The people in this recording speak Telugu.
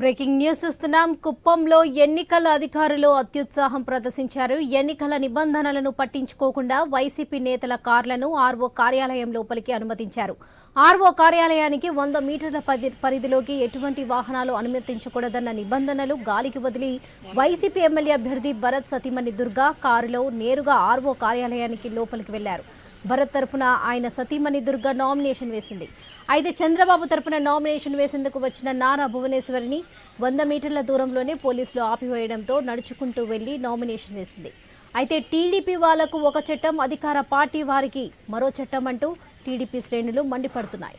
బ్రేకింగ్ న్యూస్ చూస్తున్నాం. కుప్పంలో ఎన్నికల అధికారులు అత్యుత్సాహం ప్రదర్శించారు. ఎన్నికల నిబంధనలను పట్టించుకోకుండా వైసీపీ నేతల కార్లను ఆర్వో కార్యాలయం లోపలికి అనుమతించారు. ఆర్వో కార్యాలయానికి వంద మీటర్ల పరిధిలోకి ఎటువంటి వాహనాలు అనుమతించకూడదన్న నిబంధనలు గాలికి వదిలి వైసీపీ ఎమ్మెల్యే అభ్యర్థి భరత్ సతీమణి దుర్గా కారులో నేరుగా ఆర్వో కార్యాలయానికి లోపలికి వెళ్ళారు. భరత్ తరపున ఆయన సతీమణి దుర్గ నామినేషన్ వేసింది. అయితే చంద్రబాబు తరపున నామినేషన్ వేసేందుకు వచ్చిన నారా భువనేశ్వరిని వంద మీటర్ల దూరంలోనే పోలీసులు ఆపివేయడంతో నడుచుకుంటూ వెళ్ళి నామినేషన్ వేసింది. అయితే టీడీపీ వాళ్ళకు ఒక చట్టం అధికార పార్టీ వారికి మరో చట్టం అంటూ టీడీపీ శ్రేణులు మండిపడుతున్నాయి.